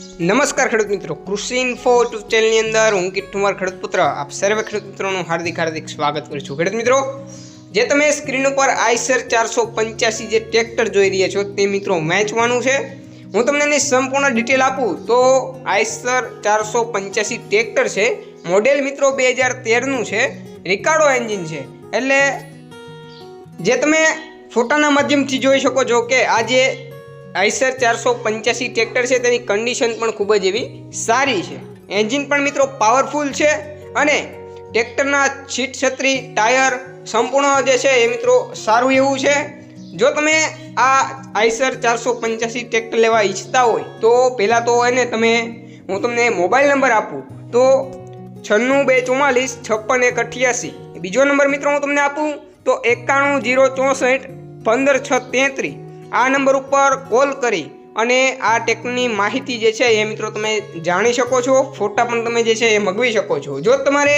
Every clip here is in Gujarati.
નમસ્કાર ખેડૂત મિત્રો, કૃષિ ઇન્ફો યુટ્યુબ ચેનલની અંદર હું કિટ્ટુમાર ખેડૂત પુત્ર આપ સર્વે ખેડૂત મિત્રોનું હાર્દિક હાર્દિક સ્વાગત કરું છું. ખેડૂત મિત્રો, જે તમે સ્ક્રીન ઉપર આઈસર ચારસો પંચ્યાસી જે ટ્રેક્ટર જોઈ રહ્યા છો તે મિત્રો વેચવાનું છે. હું તમને એની સંપૂર્ણ ડિટેલ આપું તો આઈસર ચારસો પંચ્યાસી ટ્રેક્ટર છે. મોડેલ મિત્રો બે હજાર તેરનું છે. રિકાર્ડો એન્જિન છે. એટલે જે તમે ફોટાના માધ્યમથી જોઈ શકો છો કે આ જે આઈસર ચારસો પંચ્યાસી ટ્રેક્ટર છે, તેની કન્ડિશન પણ ખૂબ જ એવી સારી છે. એન્જિન પણ મિત્રો પાવરફુલ છે અને ટ્રેક્ટરના સીટ છત્રી, ટાયર સંપૂર્ણ જે છે એ મિત્રો સારું એવું છે. જો તમે આ આઈસર ચારસો પંચ્યાસી ટ્રેક્ટર લેવા ઈચ્છતા હોય, તો પહેલાં તો એને તમે, હું તમને મોબાઈલ નંબર આપું, તો છન્નું બે ચુમ્માલીસ છપ્પન એક અઠ્યાસી. બીજો નંબર મિત્રો હું તમને આપું, તો એકાણું જીરો ચોસઠ, પંદર છ તેત્રીસ આ નંબર ઉપર કોલ કરી અને આ ટેકની માહિતી જે છે એ મિત્રો તમે જાણી શકો છો, ફોટા પણ તમે જે છે એ મગવી શકો છો. જો તમારે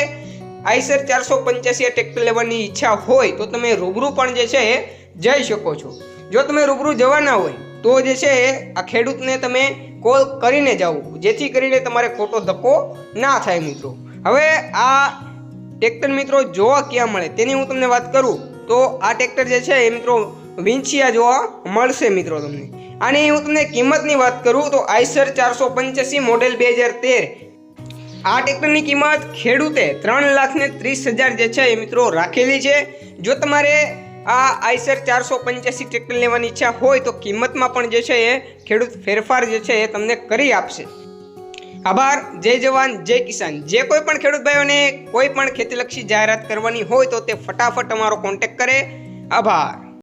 આઈસર ચારસો પંચ્યાસી ટેક લેવાની ઈચ્છા હોય તો તમે રૂબરૂ પણ જે છે એ જઈ શકો છો. જો તમે રૂબરૂ જવાના હોય તો જે છે આ ખેડૂતને તમે કોલ કરીને જાઓ, જેથી કરીને તમારે ખોટો ધક્કો ના થાય મિત્રો. હવે આ ટ્રેક્ટર મિત્રો જોવા ક્યાં મળે તેની હું તમને વાત કરું. તો આ ટ્રેક્ટર જે છે એ મિત્રો વિંછિયા જોવા મળશે મિત્રો તમને. અને હું તમને કિંમતની વાત કરું તો આઈસર ચારસો પંચ્યાસી મોડેલ બે હજાર તેર. આ ટ્રેક્ટરની કિંમત ખેડૂતે ત્રણ લાખ ને ત્રીસ હજાર જે છે એ મિત્રો રાખેલી છે. જો તમારે આ આઈસર ચારસો પંચ્યાસી ટ્રેક્ટર લેવાની ઈચ્છા હોય તો કિંમતમાં પણ જે છે એ ખેડૂત ફેરફાર જે છે એ તમને કરી આપશે. આભાર, જય જવાન, જય કિસાન. જે કોઈ પણ ખેડૂત ભાઈઓને કોઈ પણ ખેતીલક્ષી જાહેરાત કરવાની હોય તો તે ફટાફટ અમારો કોન્ટેક્ટ કરે. આભાર.